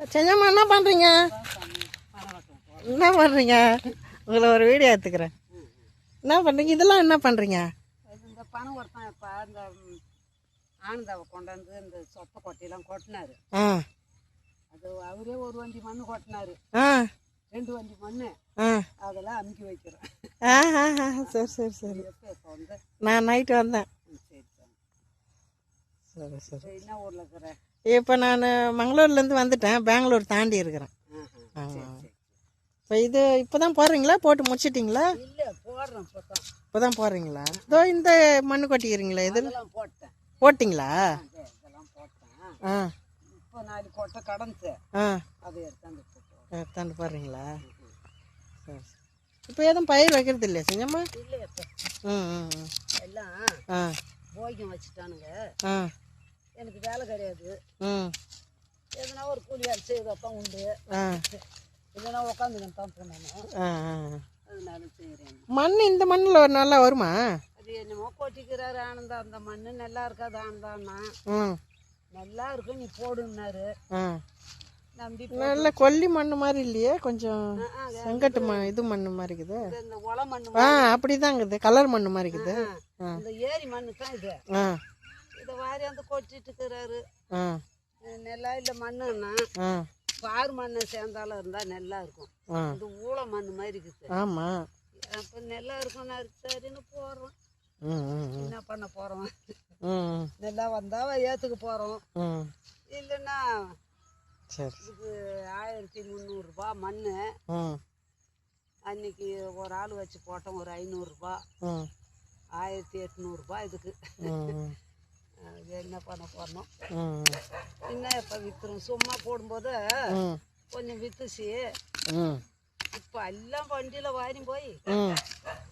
செஞ்சம்மா என்ன பண்ணுறீங்க என்ன பண்ணுறீங்க உங்களை ஒரு வீடியோ எடுத்துக்கிறேன். என்ன பண்ணுறீங்க இதெல்லாம் என்ன பண்ணுறீங்க இந்த பணம் ஒருத்தன் இப்போ இந்த ஆனந்தாவை கொண்டாந்து இந்த சொத்தை கொட்டையெல்லாம் கொட்டினாரு. ஆ. அது அவரே ஒரு வண்டி மண் கொட்டினாரு. ஆ. ரெண்டு வண்டி மண் ஆ. அதெல்லாம் அமுக்கி வைக்கிறேன் ஆ, சரி சரி சரி. நான் நைட்டு வந்தேன். சரி. சரி சரி. சரி என்ன ஊரில் இருக்கிற? இப்போ நான் மங்களூர்லேருந்து வந்துட்டேன். பெங்களூர் தாண்டி இருக்கிறேன். சரி இப்போ இது இப்போ தான் போடுறீங்களா போட்டு முடிச்சிட்டிங்களா? இப்போ தான் போடுறீங்களா இதோ இந்த மண்ணு கொட்டிக்கிறீங்களா இது போட்டிங்களா? அதே இதெல்லாம் போட்டேன். ஆ. எடுத்தாந்து போடுறீங்களா? சரி இப்போ எதுவும் பயிர் வைக்கிறது இல்லையா செஞ்சம்மா ம் ம். எல்லாம் ஆ. போகியம் வச்சுட்டானுங்க. ஆ. எனக்கு வேலை கிடையாது. எதுனா ஒரு கூலி வேலை செய்யறதான் உண்டு. இல்லைன்னா உட்காந்துக்கிட்டு தான் ஆ. அதனால செய்கிறேன் மண் இந்த மண்ணில் நல்லா வருமா? அது என்னமோ கொட்டிக்கிறாரு ஆனந்தா. அந்த மண் நல்லா இருக்காது ஆனந்தான்னா. நல்லா இருக்கும் நீ போடுன்னாரு. நம்பி நல்ல கொல்லி மண் மாதிரி இல்லையே கொஞ்சம் செங்கட்டு மண் இது மண் மாதிரி இருக்குது. இந்த- ஒலை மண் ஆ அப்படிதாங்குது கலர் மண் மாதிரி இருக்குது. இந்த ஏரி மண்ணு தான் இது. இதை வாரி அந்த கொட்டிட்டு இருக்கிறாரு நெல்லா இல்லை மண்ணுன்னா பார் மண்ணை சேர்ந்தாலும் இருந்தால் நல்லா இருக்கும். இந்த ஊழ மண் மாதிரி இருக்குது. ஆமாம் அப்போ நல்லா இருக்கும் நான் சரின்னு போடுறோம் என்ன பண்ண போகிறோம் நல்லா வந்தால் ஏற்றுக்கு போகிறோம் இல்லைன்னா இதுக்கு ஆயிரத்தி முந்நூறுரூபா மண் அன்னைக்கு ஒரு ஆள் வச்சு போட்டோம் ஒரு ஐநூறுரூபா ஆயிரத்தி எட்நூறுபா இதுக்கு. என்ன பண்ண போறோம். ம். இன்னும் இப்போ விற்றுரும் சும்மா போடும்போது கொஞ்சம் விற்றுச்சு ம். இப்போ எல்லாம் வண்டியில் வாரி போய்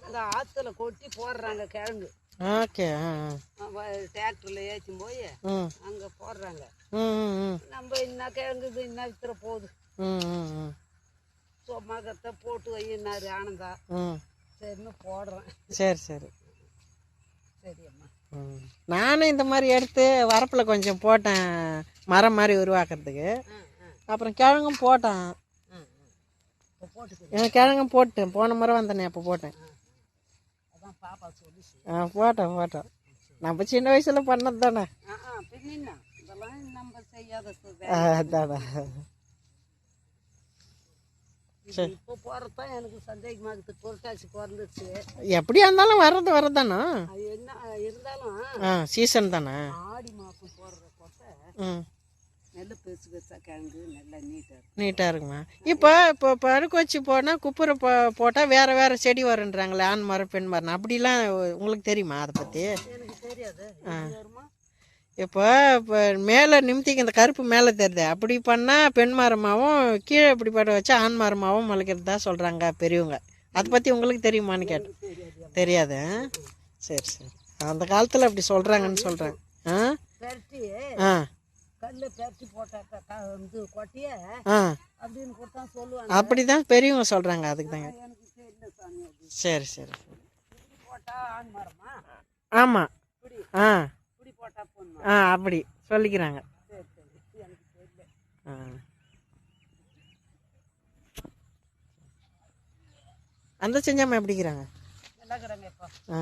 இந்த ஆற்றுல கொட்டி போடுறாங்க கிழங்கு. டிராக்டரில் ஏற்றும் போய் அங்கே போடுறாங்க. நம்ம என்ன கிழங்கு இது என்ன வித்துற போகுது? சும்மா கத்த போட்டு வையினாரு ஆனந்தா. சரின்னு போடுறேன். சரி சரி. சரி அம்மா. நானும் இந்த மாதிரி எடுத்து வரப்பில் கொஞ்சம் போட்டேன் மரம் மாதிரி உருவாக்குறதுக்கு. அப்புறம் கிழங்கும் போட்டேன். கிழங்கும் போட்டேன். போன முறை வந்தேனே அப்போ போட்டேன். ஆ போட்டேன் போட்டேன். நம்ம சின்ன வயசில் பண்ணது தானே ஆ ஆ பின்ன இதெல்லாம் நம்ம செய்யாத ஆ, அதானே இது இப்போ போகிறது தான் எனக்கு சந்தேகமாக இருக்குது புரட்டாசி பிறந்துச்சு எப்படியா இருந்தாலும் வர்றது வரதானே அது என்ன இருந்தாலும் ஆ சீசன் தானே? ஆடி மாதம் போடுற கொட்டை ம். நெல் பெருசு பெருசாக கிழங்கு நல்லா நீட்டாக இருக்கும். நீட்டாக இருக்குமா? இப்போ இப்போ பருப்பு வச்சு போனால் குப்புரை போ போட்டால் வேறு வேறு செடி வருன்றாங்களே ஆண் மரம் பெண் மரம் அப்படிலாம் உங்களுக்கு தெரியுமா அதை பற்றி எனக்கு தெரியாது. வருமா? இப்போ இப்போ மேலே நிமித்திக்கு இந்த கருப்பு மேலே தெரியுது அப்படி பண்ணால் பெண் மரமாகவும் கீழே இப்படி பட வச்சா ஆண் மரமாகவும் முளைக்கிறதா சொல்கிறாங்க பெரியவங்க. அதை பற்றி உங்களுக்கு தெரியுமான்னு கேட்டேன். தெரியாது? சரி சரி. அந்த காலத்தில் அப்படி சொல்கிறாங்கன்னு சொல்கிறேன் ஆ? ஆ. கல்ல பெரட்டி போட்டாக்கா க- இது கொட்டிய ஆ. அப்படின்னு கொடுத்தா சொல்லுவாங்க. அப்படி தான் பெரியவங்க சொல்கிறாங்க அதுக்கு தாங்க. சரி சரி. இப்படி. ஆ. ஆ அப்படி. சொல்லிக்கிறாங்க. சரி சரி. எனக்கு தெரியல. ஆ. அந்த இருக்கிறாங்க இப்போ. ஆ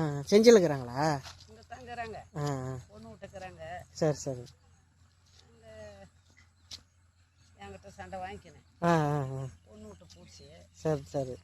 இங்கே தங்குறாங்க. ஆ. சரி சரி. என்கிட்ட சண்டை வாங்கிக்கினேன். ஆ ஆ ஆ. பொண்ணு விட்டு பூச்சி. சரி சரி.